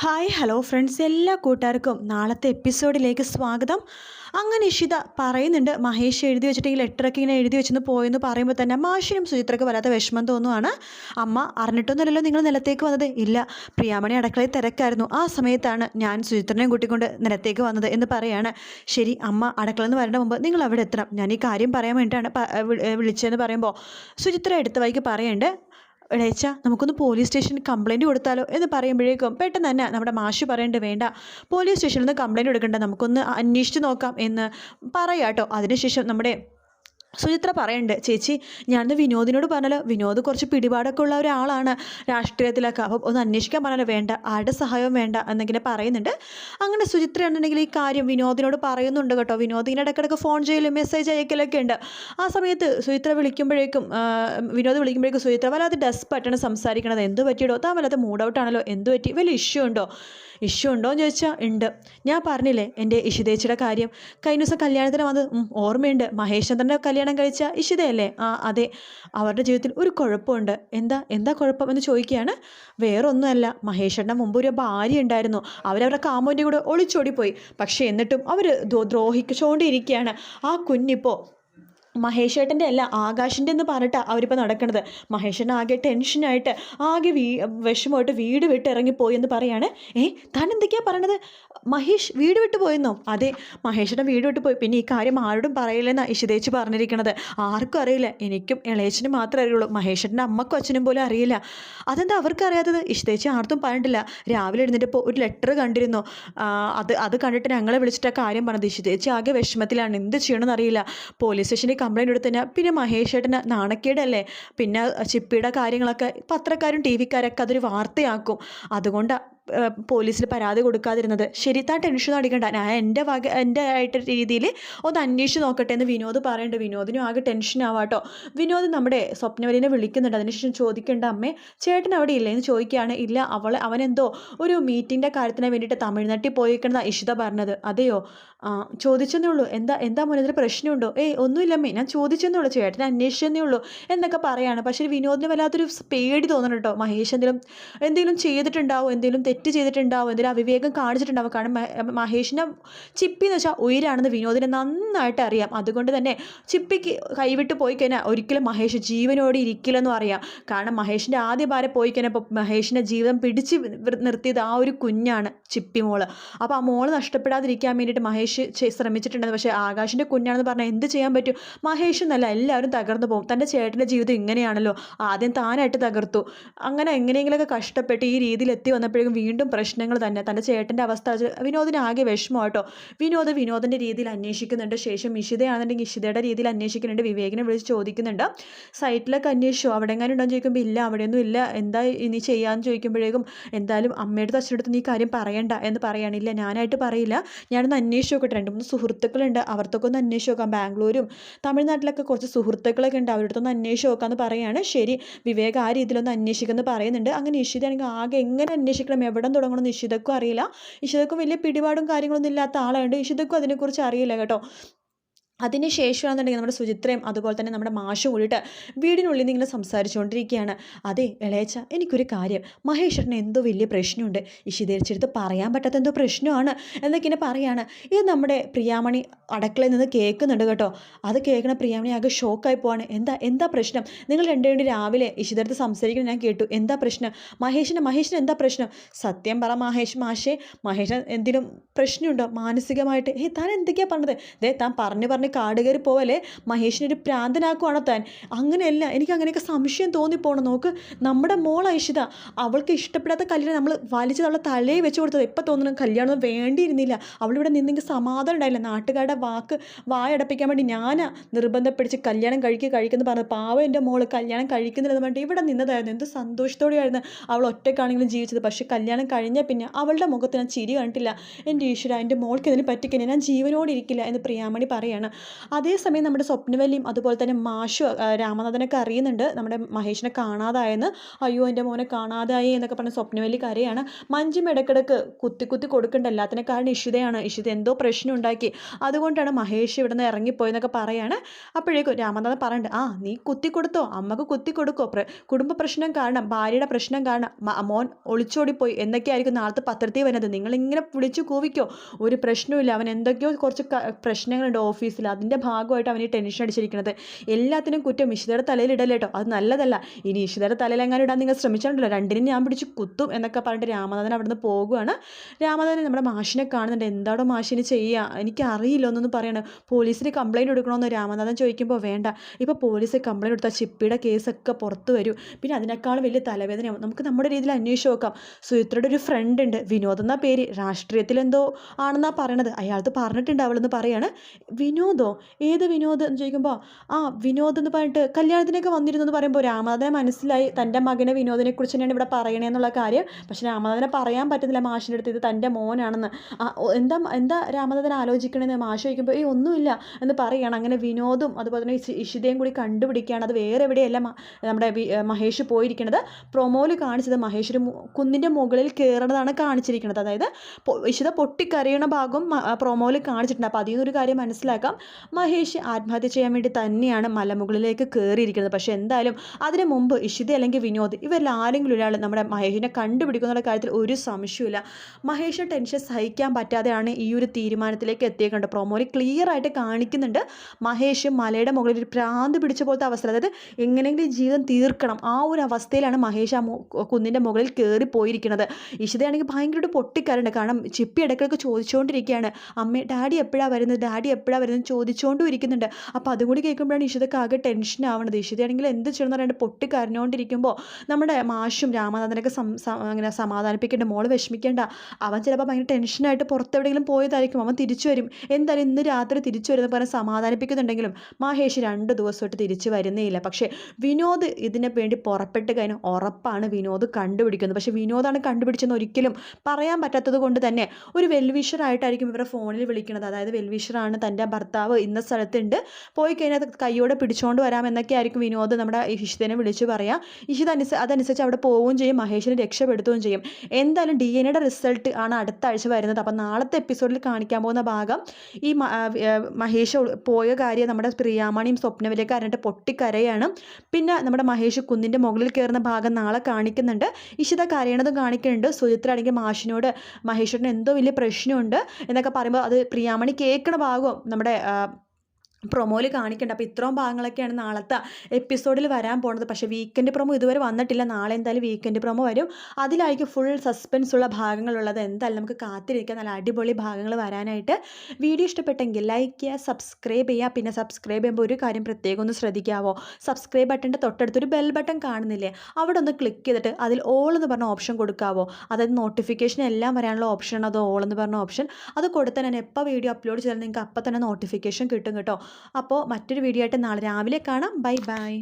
Hi hello friends. എല്ലാ കൂട്ടുകാർക്കും നാളത്തെ എപ്പിസോഡിലേക്ക് സ്വാഗതം. അങ്ങനെ ഇഷിത പറയുന്നുണ്ട് മഹേഷ് എഴുതി വെച്ചിട്ട് ഈ ലെറ്ററൊക്കെ ഇങ്ങനെ എഴുതി വെച്ചെന്ന് പോയെന്ന് പറയുമ്പോൾ തന്നെ മാഷിനും സുചിത്രയ്ക്ക് വല്ലാത്ത വിഷമം തോന്നുവാണ്. അമ്മ അറിഞ്ഞിട്ടൊന്നുമല്ലല്ലോ നിങ്ങൾ നിലത്തേക്ക് വന്നത്. ഇല്ല പ്രിയാമണി അടക്കളയിൽ തിരക്കായിരുന്നു. ആ സമയത്താണ് ഞാൻ സുചിത്രനെയും കൂട്ടിക്കൊണ്ട് നിലത്തേക്ക് വന്നത് എന്ന് പറയാണ്. ശരി അമ്മ അടക്കള നിന്ന് വരേണ്ട മുമ്പ് നിങ്ങൾ അവിടെ എത്തണം. ഞാൻ ഈ കാര്യം പറയാൻ വേണ്ടിയിട്ടാണ് വിളിച്ചതെന്ന് പറയുമ്പോൾ സുചിത്ര എടുത്ത വൈക്ക് പറയണ്ട് ഇടയച്ച നമുക്കൊന്ന് പോലീസ് സ്റ്റേഷനിൽ കംപ്ലയിന്റ് കൊടുത്താലോ എന്ന് പറയുമ്പോഴേക്കും പെട്ടെന്ന് തന്നെ നമ്മുടെ മാഷ് പറയേണ്ടത് വേണ്ട. പോലീസ് സ്റ്റേഷനിൽ നിന്ന് കംപ്ലയിന്റ് കൊടുക്കേണ്ട നമുക്കൊന്ന് അന്വേഷിച്ച് നോക്കാം എന്ന് പറയാട്ടോ. അതിനുശേഷം നമ്മുടെ സുചിത്ര പറയുന്നുണ്ട് ചേച്ചി ഞാനന്ന് വിനോദിനോട് പറഞ്ഞല്ലോ വിനോദ് കുറച്ച് പിടിപാടൊക്കെ ഉള്ള ഒരാളാണ്. രാഷ്ട്രീയത്തിലൊക്കെ അപ്പം ഒന്ന് അന്വേഷിക്കാൻ പറഞ്ഞല്ലോ വേണ്ട ആരുടെ സഹായവും വേണ്ട എന്നിങ്ങനെ പറയുന്നുണ്ട്. അങ്ങനെ സുചിത്ര ഉണ്ടെങ്കിൽ ഈ കാര്യം വിനോദിനോട് പറയുന്നുണ്ട് കേട്ടോ. വിനോദ് ഇങ്ങനെ ഇടയ്ക്കിടയ്ക്ക് ഫോൺ ചെയ്യലും മെസ്സേജ് അയക്കലൊക്കെ ഉണ്ട്. ആ സമയത്ത് സുചിത്ര വിളിക്കുമ്പോഴേക്കും വിനോദ് വിളിക്കുമ്പോഴേക്കും സുചിത്ര വല്ലാതെ ഡെസ്പായിട്ടാണ് സംസാരിക്കണത്. എന്ത് പറ്റിയിടോ? താൻ വല്ലാതെ മൂഡ് ഔട്ടാണല്ലോ എന്ത് പറ്റി? വലിയ ഇഷ്യൂ ഉണ്ടോ? ഇഷ്യൂ ഉണ്ടോ എന്ന് ചോദിച്ചാൽ ഉണ്ട്. ഞാൻ പറഞ്ഞില്ലേ എന്റെ ഇഷിതേച്ചിയുടെ കാര്യം. കഴിഞ്ഞ ദിവസം കല്യാണത്തിന് വന്നത് ഓർമ്മയുണ്ട് ഓർമ്മയുണ്ട്. ചന്ദ്രന്റെ കല്യാണം കഴിച്ച ഇഷിതയല്ലേ? ആ അതെ. അവരുടെ ജീവിതത്തിൽ ഒരു കുഴപ്പമുണ്ട്. എന്താ എന്താ കുഴപ്പം എന്ന് ചോദിക്കുകയാണ്. വേറെ ഒന്നുമല്ല മഹേശ്വരന്റെ മുമ്പ് ഒരു ഭാര്യ ഉണ്ടായിരുന്നു. അവരവരുടെ കാമോന്റെ കൂടെ ഒളിച്ചോടിപ്പോയി. പക്ഷേ എന്നിട്ടും അവർ ദ്രോഹിച്ചുകൊണ്ടിരിക്കുകയാണ്. ആ കുഞ്ഞിപ്പോൾ മഹേഷേട്ടന്റെ അല്ല ആകാശിന്റെ എന്ന് പറഞ്ഞിട്ട് അവരിപ്പോൾ നടക്കുന്നത് മഹേഷേട്ടൻ ആകെ ടെൻഷനായിട്ട് ആകെ വീ വിഷമമായിട്ട് വീട് വിട്ട് ഇറങ്ങിപ്പോയി എന്ന് പറയാണ്. ഏ താൻ എന്തൊക്കെയാണ് പറയണത്? മഹേഷ് വീട് വിട്ട് പോയെന്നോ? അതെ മഹേഷേട്ടൻ വീട് വിട്ട് പോയി. പിന്നെ ഈ കാര്യം ആരോടും പറയില്ലെന്നാണ് ഇഷിതേച്ച് പറഞ്ഞിരിക്കണത്. ആർക്കും അറിയില്ല. എനിക്കും ഇളയച്ചനും മാത്രമേ അറിയുള്ളൂ. മഹേഷേട്ടന്റെ അമ്മക്കും അച്ഛനും പോലും അറിയില്ല. അതെന്താ അവർക്ക് അറിയാത്തത്? ഇഷിതേച്ച് ആർക്കും പറഞ്ഞിട്ടില്ല. രാവിലെ എഴുന്നേറ്റപ്പോൾ ഒരു ലെറ്റർ കണ്ടിരുന്നു. അത് അത് കണ്ടിട്ട് ഞങ്ങളെ വിളിച്ചിട്ട് കാര്യം പറഞ്ഞത്. ഇഷിതേച്ച് ആകെ വിഷമത്തിലാണ്. എന്ത് ചെയ്യണമെന്ന് അറിയില്ല പോലീസ് സ്റ്റേഷനിൽ കംപ്ലൈന്റ് കൊടുത്തതിന് പിന്നെ മഹേഷ് ഏട്ടന് നാണക്കേടല്ലേ? പിന്നെ ചിപ്പിയുടെ കാര്യങ്ങളൊക്കെ പത്രക്കാരും ടി വിക്കാരൊക്കെ അതൊരു വാർത്തയാക്കും. അതുകൊണ്ട് പോലീസിൽ പരാതി കൊടുക്കാതിരുന്നത്. ശരി താൻ ടെൻഷൻ അടിക്കണ്ട. ഞാൻ എന്റെ വക എന്റെ ആയിട്ട് രീതിയിൽ ഒന്ന് അന്വേഷിച്ച് നോക്കട്ടെ എന്ന് വിനോദ് പറയേണ്ടത് വിനോദിനും ആകെ ടെൻഷൻ ആവാട്ടോ. വിനോദ് നമ്മുടെ സ്വപ്നവലിനെ വിളിക്കുന്നുണ്ട്. അതിനുശേഷം ചോദിക്കേണ്ട അമ്മേ ചേട്ടൻ അവിടെ ഇല്ലേ? എന്ന് ചോദിക്കുകയാണ്. ഇല്ല അവൾ അവനെന്തോ ഒരു മീറ്റിങ്ങിന്റെ കാര്യത്തിന് വേണ്ടിയിട്ട് തമിഴ്നാട്ടിൽ പോയിക്കണമെന്നാണ് ഇഷിത പറഞ്ഞത്. അതെയോ? ചോദിച്ചെന്നേ ഉള്ളൂ. എന്താ എന്താ മോനെ ഇതിൽ പ്രശ്നമുണ്ടോ? ഏയ് ഒന്നുമില്ലമ്മേ ഞാൻ ചോദിച്ചെന്നേ ഉള്ളൂ. ചേട്ടൻ അന്വേഷിച്ചെന്നേ ഉള്ളൂ എന്നൊക്കെ പറയാണ്. പക്ഷേ വിനോദിന് വല്ലാത്തൊരു പേടി തോന്നണം കേട്ടോ മഹേഷ് എന്തെങ്കിലും എന്തെങ്കിലും ചെയ്തിട്ടുണ്ടാവോ? എന്തെങ്കിലും തെറ്റ് ചെയ്തിട്ടുണ്ടാവും എന്തെങ്കിലും അവിവേകം കാണിച്ചിട്ടുണ്ടാവും. കാരണം മഹ- മഹേഷിനെ ചിപ്പി എന്ന് വെച്ചാൽ ഉയരാണെന്ന് വിനോദിനെ നന്നായിട്ട് അറിയാം. അതുകൊണ്ട് തന്നെ ചിപ്പിക്ക് കൈവിട്ട് പോയി കഴിഞ്ഞാൽ ഒരിക്കലും മഹേഷ് ജീവനോട് ഇരിക്കില്ലെന്നും അറിയാം. കാരണം മഹേഷിന്റെ ആദ്യ ഭാര്യ പോയി കഴിഞ്ഞപ്പോൾ മഹേഷിന്റെ ജീവിതം പിടിച്ച് നിർത്തിയത് ആ ഒരു കുഞ്ഞാണ് ചിപ്പി മോൾ. അപ്പോൾ ആ മോൾ നഷ്ടപ്പെടാതിരിക്കാൻ വേണ്ടിയിട്ട് മഹേഷ് ശ്രമിച്ചിട്ടുണ്ടെന്ന് പക്ഷേ ആകാശിന്റെ കുഞ്ഞാണെന്ന് പറഞ്ഞാൽ എന്ത് ചെയ്യാൻ പറ്റും? മഹേഷ് എന്നല്ല എല്ലാവരും തകർന്നു പോകും. തന്റെ ചേട്ടന്റെ ജീവിതം ഇങ്ങനെയാണല്ലോ. ആദ്യം താനായിട്ട് തകർത്തു. അങ്ങനെ എങ്ങനെയെങ്കിലുമൊക്കെ കഷ്ടപ്പെട്ട് ഈ രീതിയിൽ എത്തി വന്നപ്പോഴേക്കും വീണ്ടും പ്രശ്നങ്ങൾ തന്നെ. തന്റെ ചേട്ടന്റെ അവസ്ഥ വിനോദിന് ആകെ വിഷമമാട്ടോ വിനോദ് വിനോദിന്റെ രീതിയിൽ അന്വേഷിക്കുന്നുണ്ട്. ശേഷം ഇഷിതയാണെന്നുണ്ടെങ്കിൽ ഇഷിതയുടെ രീതിയിൽ അന്വേഷിക്കുന്നുണ്ട്. വിവേകിനെ വിളിച്ച് ചോദിക്കുന്നുണ്ട്. സൈറ്റിലൊക്കെ അന്വേഷിച്ചു? അവിടെ എങ്ങനെ ഉണ്ടോ ചോദിക്കുമ്പോൾ ഇല്ല. അവിടെയൊന്നും ഇല്ല. എന്താ ഇനി ചെയ്യാമെന്ന് ചോദിക്കുമ്പോഴേക്കും എന്തായാലും അമ്മയുടെ അച്ഛനടുത്ത് നീ കാര്യം പറയണ്ട എന്ന് പറയാനില്ല ഞാനായിട്ട് പറയില്ല. ഞാനൊന്ന് അന്വേഷിച്ച് നോക്കട്ടെ. രണ്ട് മൂന്ന് സുഹൃത്തുക്കളുണ്ട്. അവർക്കൊക്കെ ഒന്ന് അന്വേഷിച്ച് നോക്കാം. ബാംഗ്ലൂരും തമിഴ്നാട്ടിലൊക്കെ കുറച്ച് സുഹൃത്തുക്കളൊക്കെ ഉണ്ട്. അവരുടെ അടുത്തൊന്ന് അന്വേഷിച്ച് നോക്കാമെന്ന് പറയാണ് ശരി. വിവേക് ആ രീതിയിലൊന്ന് അന്വേഷിക്കുമെന്ന് പറയുന്നുണ്ട്. അങ്ങനെ ഇഷിതയാണെങ്കിൽ ആകെ എങ്ങനെ അന്വേഷിക്കണം? എവിടെ തുടങ്ങണമെന്ന് ഇഷിതക്കും അറിയില്ല. ഇഷിതക്കും വലിയ പിടിപാടും കാര്യങ്ങളൊന്നും ഇല്ലാത്ത ആളായതുകൊണ്ട് ഇഷിതക്കും അതിനെക്കുറിച്ച് അറിയില്ല കേട്ടോ. അതിന് ശേഷമാണെന്നുണ്ടെങ്കിൽ നമ്മുടെ സുചിത്രയും അതുപോലെ തന്നെ നമ്മുടെ മാഷും കൂടിയിട്ട് വീടിനുള്ളിൽ നിന്ന് ഇങ്ങനെ സംസാരിച്ചുകൊണ്ടിരിക്കുകയാണ്. അതെ ഇളയച്ച എനിക്കൊരു കാര്യം. മഹേശ്വരന് എന്തോ വലിയ പ്രശ്നമുണ്ട്. ഇഷിതേരിച്ചെടുത്ത് പറയാൻ പറ്റാത്ത എന്തോ പ്രശ്നമാണ് എന്നൊക്കെ ഇങ്ങനെ പറയാണ്. ഇത് നമ്മുടെ പ്രിയാമണി അടക്കളയിൽ നിന്ന് കേൾക്കുന്നുണ്ട് കേട്ടോ. അത് കേൾക്കണ പ്രിയാമണി ആകെ ഷോക്കായി പോവാണ്. എന്താ എന്താ പ്രശ്നം? നിങ്ങൾ രണ്ടുപേരും രാവിലെ ഇഷിതടുത്ത് സംസാരിക്കുന്നത് ഞാൻ കേട്ടു. എന്താ പ്രശ്നം? മഹേഷിന് മഹേഷിന് എന്താ പ്രശ്നം? സത്യം പറ മഹേഷ് മാഷേ. മഹേഷ് എന്തെങ്കിലും പ്രശ്നമുണ്ടോ? മാനസികമായിട്ട്. ഏ താൻ എന്തൊക്കെയാണ് പറഞ്ഞത്? ദേ താൻ പറഞ്ഞു പറഞ്ഞ് കാട് കയറി പോവല്ലേ? മഹേഷിനൊരു പ്രാന്തനാക്കുവാണോ താൻ? അങ്ങനെയല്ല എനിക്ക് അങ്ങനെയൊക്കെ സംശയം തോന്നിപ്പോണം. നോക്ക് നമ്മുടെ മോൾ ഐഷിത അവൾക്ക് ഇഷ്ടപ്പെടാത്ത കല്യാണം നമ്മൾ വലിച്ചത് അവളെ തലയിൽ വെച്ച് കൊടുത്തത്. എപ്പോൾ തോന്നുന്നു കല്യാണം വേണ്ടിയിരുന്നില്ല. അവളിവിടെ നിന്നെങ്കിൽ സമാധാനം ഉണ്ടായില്ല. നാട്ടുകാരുടെ വാക്ക് വായടപ്പിക്കാൻ വേണ്ടി ഞാനാ നിർബന്ധം പിടിച്ച് കല്യാണം കഴിക്കുക കഴിക്കുന്നു പറഞ്ഞത് പാവം എന്റെ മോൾ കല്യാണം കഴിക്കുന്നില്ലെന്ന് പറഞ്ഞിട്ട് ഇവിടെ നിന്നതായിരുന്നു. എന്ത് സന്തോഷത്തോടെയായിരുന്നു അവൾ ഒറ്റക്കാണെങ്കിലും ജീവിച്ചത്. പക്ഷേ കല്യാണം കഴിഞ്ഞ പിന്നെ അവളുടെ മുഖത്ത് ഞാൻ ചിരി കണ്ടിട്ടില്ല. എന്റെ ഈശ്വര എന്റെ മോൾക്ക് ഇതിന് പറ്റിക്കഴിഞ്ഞാൽ ഞാൻ ജീവനോടിരിക്കില്ല എന്ന് പ്രിയാമണി പറയാണ്. അതേസമയം നമ്മുടെ സ്വപ്നവല്ലിയും അതുപോലെ തന്നെ മാഷു രാമനാഥനൊക്കെ അറിയുന്നുണ്ട്. നമ്മുടെ മഹേഷിനെ കാണാതായെന്ന്. അയ്യോ എന്റെ മോനെ കാണാതായി എന്നൊക്കെ പറഞ്ഞ് സ്വപ്നവല്ലി കരയാണ്. മഞ്ജും ഇടക്കിടക്ക് കുത്തി കുത്തി കൊടുക്കേണ്ട എല്ലാത്തിനെ കാരണം ഇഷിതയാണ്. ഇഷിത എന്തോ പ്രശ്നം ഉണ്ടാക്കി. അതുകൊണ്ടാണ് മഹേഷ് ഇവിടെ നിന്ന് ഇറങ്ങിപ്പോയെന്നൊക്കെ പറയാണ്. അപ്പോഴേക്കും രാമനാഥൻ പറയണ്ട ആ നീ കുത്തി കൊടുത്തോ? അമ്മയ്ക്ക് കുത്തി കൊടുക്കോ? കുടുംബ പ്രശ്നം കാരണം ഭാര്യയുടെ പ്രശ്നം കാരണം മോൻ ഒളിച്ചോടിപ്പോയി എന്നൊക്കെയായിരിക്കും നാളത്തെ പത്രത്തിൽ വരുന്നത്. നിങ്ങളിങ്ങനെ വിളിച്ചു കൂവിക്കോ? ഒരു പ്രശ്നവുമില്ല. അവൻ എന്തൊക്കെയോ കുറച്ച് പ്രശ്നങ്ങളുണ്ട് ഓഫീസിൽ. അതിന്റെ ഭാഗമായിട്ട് അവന് ടെൻഷൻ അടിച്ചിരിക്കുന്നത്. എല്ലാത്തിനും കുറ്റം ഇഷിതയുടെ തലയിൽ ഇടല്ലേ കേട്ടോ അത് നല്ലതല്ല. ഇനി ഇഷിതയുടെ തലയിൽ എങ്ങനെ ഇടാൻ നിങ്ങൾ ശ്രമിച്ചിട്ടുണ്ടല്ലോ. രണ്ടിനും ഞാൻ പിടിച്ച് കുത്തും എന്നൊക്കെ പറഞ്ഞിട്ട് രാമനാഥൻ അവിടുന്ന് പോകുകയാണ് രാമനാഥൻ നമ്മുടെ മാഷിനെ കാണുന്നുണ്ട്. എന്താണോ മാഷിന് ചെയ്യുക എനിക്ക് അറിയില്ല എന്നൊന്നും പറയണം. പോലീസിന് കംപ്ലയിന്റ് കൊടുക്കണമെന്ന് രാമനാഥൻ ചോദിക്കുമ്പോൾ വേണ്ട. ഇപ്പോൾ പോലീസ് കംപ്ലയിന്റ് കൊടുത്താൽ ചിപ്പിയുടെ കേസൊക്കെ പുറത്ത് വരും. പിന്നെ അതിനേക്കാളും വലിയ തലവേദനയാവും നമുക്ക് നമ്മുടെ രീതിയിൽ അന്വേഷിച്ച് നോക്കാം. സുചിത്രയുടെ ഒരു ഫ്രണ്ട് ഉണ്ട്. വിനോദ് എന്ന പേര്. രാഷ്ട്രീയത്തിലെന്തോ ആണെന്നാണ് ആണെന്നാ പറയണത്. അയാൾക്ക് പറഞ്ഞിട്ടുണ്ട് അവളെന്ന് പറയാണ്. വിനോദോ ഏത് വിനോദ്? എന്ന് ചോദിക്കുമ്പോൾ ആ വിനോദ് എന്ന് പറഞ്ഞിട്ട് കല്യാണത്തിനൊക്കെ വന്നിരുന്നു എന്ന് പറയുമ്പോൾ രാമനാഥനെ മനസ്സിലായി തന്റെ മകനെ വിനോദിനെ കുറിച്ച് തന്നെയാണ് ഇവിടെ പറയണേന്നുള്ള കാര്യം. പക്ഷെ രാമനാഥനെ പറയാൻ പറ്റുന്നില്ല മാഷിന്റെ അടുത്ത് ഇത് തന്റെ മോനാണെന്ന്. എന്താ എന്താ രാമനാഥൻ ആലോചിക്കണമെന്ന് മാഷ് ചോദിക്കുമ്പോൾ ഈ ഒന്നുമില്ല. എന്ന് പറയുകയാണ് അങ്ങനെ വിനോദും അതുപോലെ തന്നെ ഇഷി- ഇഷിതയും കൂടി കണ്ടുപിടിക്കുകയാണ്. അത് വേറെ എവിടെയല്ല നമ്മുടെ മഹേഷ് പോയിരിക്കുന്നത് പ്രൊമോയിൽ കാണിച്ചത് മഹേഷ് ഒരു കുന്നിന്റെ മുകളിൽ കയറണതാണ് കാണിച്ചിരിക്കുന്നത് അതായത് ഇഷിത പൊട്ടിക്കരയണ ഭാഗം പ്രൊമോയിൽ കാണിച്ചിട്ടുണ്ട്. അപ്പോൾ അതിൽ നിന്നൊരു കാര്യം മനസ്സിലാക്കാം. മഹേഷ് ആത്മഹത്യ ചെയ്യാൻ വേണ്ടി തന്നെയാണ് മലമുകളിലേക്ക് കയറിയിരിക്കുന്നത് പക്ഷേ എന്തായാലും അതിന് മുമ്പ് ഇഷിത അല്ലെങ്കിൽ വിനോദ് ഇവരിൽ ആരെങ്കിലും ഒരാൾ നമ്മുടെ മഹേഷിനെ കണ്ടുപിടിക്കുന്ന കാര്യത്തിൽ ഒരു സംശയമില്ല മഹേഷ് ടെൻഷൻ സഹിക്കാൻ പറ്റാതെയാണ് ഈ ഒരു തീരുമാനത്തിലേക്ക് എത്തിയേക്കുന്നത് പ്രൊമോയിൽ ക്ലിയർ ആയിട്ട് കാണിക്കുന്നുണ്ട് മഹേഷ് മലയുടെ മുകളിൽ ഒരു പ്രാന്ത് പിടിച്ച പോലത്തെ അവസ്ഥ. അതായത് എങ്ങനെയെങ്കിലും ജീവിതം തീർക്കണം. ആ ഒരു അവസ്ഥയിലാണ് മഹേഷ് ആ കുന്നിന്റെ മുകളിൽ കയറി പോയിരിക്കുന്നത്. ഇഷിതയാണെങ്കിൽ ഭയങ്കരമായിട്ട് പൊട്ടിക്കാറുണ്ട് കാരണം ചിപ്പി ഇടയ്ക്കിടയ്ക്ക് ചോദിച്ചുകൊണ്ടിരിക്കുകയാണ്. അമ്മ ഡാഡി എപ്പോഴാണ് വരുന്നത്? ഡാഡി എപ്പോഴാണ് വരുന്നത്? ചോദിച്ചുകൊണ്ടും ഇരിക്കുന്നുണ്ട് അപ്പോൾ അതും കൂടി കേൾക്കുമ്പോഴാണ് ഇഷിതക്ക് ആകെ ടെൻഷൻ ആവണത് ഇഷിതയാണെങ്കിൽ എന്ത് ചെയ്യണം ചെയ്യണമെന്ന് പൊട്ടി കരഞ്ഞുകൊണ്ടിരിക്കുമ്പോൾ നമ്മുടെ മാഷും രാമനാഥനൊക്കെ അങ്ങനെ സമാധാനിപ്പിക്കേണ്ട മോൾ വിഷമിക്കേണ്ട. അവൻ ചിലപ്പോൾ ഭയങ്കര ടെൻഷനായിട്ട് പുറത്തെവിടെയെങ്കിലും പോയതായിരിക്കും. അവൻ തിരിച്ചു വരും. എന്തായാലും ഇന്ന് രാത്രി തിരിച്ചു വരുന്ന പറഞ്ഞ് സമാധാനിപ്പിക്കുന്നുണ്ടെങ്കിലും മഹേഷ് രണ്ട് ദിവസമായിട്ട് തിരിച്ചു വരുന്നേയില്ല. പക്ഷേ വിനോദ് ഇതിനെ വേണ്ടി പുറപ്പെട്ട് കഴിഞ്ഞാൽ ഉറപ്പാണ് വിനോദ് കണ്ടുപിടിക്കുന്നത്. പക്ഷേ വിനോദാണ് കണ്ടുപിടിച്ചെന്ന് ഒരിക്കലും പറയാൻ പറ്റാത്തത് കൊണ്ട് തന്നെ ഒരു വെൽവിഷറായിട്ടായിരിക്കും ഇവരെ ഫോണിൽ വിളിക്കുന്നത്. അതായത് വെൽവിഷറാണ് തന്റെ ഭർത്താവ് ഇന്ന സ്ഥലത്തുണ്ട്. പോയി കഴിഞ്ഞാൽ കൈയോടെ പിടിച്ചുകൊണ്ട് വരാമെന്നൊക്കെ ആയിരിക്കും വിനോദ് നമ്മുടെ ഇഷിതനെ വിളിച്ച് പറയാം. ഇഷിത അനുസ അതനുസരിച്ച് അവിടെ പോവുകയും ചെയ്യും മഹേഷിനെ രക്ഷപ്പെടുത്തുകയും ചെയ്യും. എന്തായാലും ഡി എൻ എയുടെ റിസൾട്ട് ആണ് അടുത്ത ആഴ്ച വരുന്നത്. അപ്പം നാളത്തെ എപ്പിസോഡിൽ കാണിക്കാൻ പോകുന്ന ഭാഗം ഈ മഹേഷ് പോയ കാര്യം നമ്മുടെ പ്രിയാമണിയും സ്വപ്നവിലേക്ക് അറിഞ്ഞിട്ട് പൊട്ടിക്കരയാണ്. പിന്നെ നമ്മുടെ മഹേഷ് കുന്നിന്റെ മുകളിൽ കയറുന്ന ഭാഗം നാളെ കാണിക്കുന്നുണ്ട്. ഇഷിത കരയണതും കാണിക്കുന്നുണ്ട്. സുചിത്ര ആണെങ്കിൽ മാഷിനോട് മഹേഷിന് എന്തോ വലിയ പ്രശ്നമുണ്ട് എന്നൊക്കെ പറയുമ്പോൾ അത് പ്രിയാമണി കേൾക്കണ ഭാഗവും നമ്മുടെ uh, പ്രൊമോയിൽ കാണിക്കേണ്ട. അപ്പോൾ ഇത്രയും ഭാഗങ്ങളൊക്കെയാണ് നാളത്തെ എപ്പിസോഡിൽ വരാൻ പോണത്. പക്ഷേ വീക്കെൻഡ് പ്രൊമോ ഇതുവരെ വന്നിട്ടില്ല. നാളെ എന്തായാലും വീക്കെൻഡ് പ്രൊമോ വരും. അതിലായിരിക്കും ഫുൾ സസ്പെൻസ് ഉള്ള ഭാഗങ്ങളുള്ളത്. എന്തായാലും നമുക്ക് കാത്തിരിക്കാം. നല്ല അടിപൊളി ഭാഗങ്ങൾ വരാനായിട്ട്. വീഡിയോ ഇഷ്ടപ്പെട്ടെങ്കിൽ ലൈക്ക് ചെയ്യുക സബ്സ്ക്രൈബ് ചെയ്യുക. പിന്നെ സബ്സ്ക്രൈബ് ചെയ്യുമ്പോൾ ഒരു കാര്യം പ്രത്യേകം ഒന്ന് ശ്രദ്ധിക്കാവോ? സബ്സ്ക്രൈബ് ബട്ടന്റെ തൊട്ടടുത്തൊരു ബെൽ ബട്ടൺ കാണുന്നില്ലേ? അവിടെ ഒന്ന് ക്ലിക്ക് ചെയ്തിട്ട് അതിൽ ഓൾ എന്ന് പറഞ്ഞ ഓപ്ഷൻ കൊടുക്കാവോ? അതായത് നോട്ടിഫിക്കേഷൻ എല്ലാം വരാനുള്ള ഓപ്ഷൻ അത് ഓൾ എന്ന് പറഞ്ഞ ഓപ്ഷൻ അത് കൊടുത്താൽ ഞാൻ എപ്പോൾ വീഡിയോ അപ്ലോഡ് ചെയ്താലും നിങ്ങൾക്ക് അപ്പം തന്നെ നോട്ടിഫിക്കേഷൻ കിട്ടും കേട്ടോ. അപ്പോൾ മറ്റൊരു വീഡിയോ ആയിട്ട് നാളെ രാവിലെ കാണാം. Bye bye.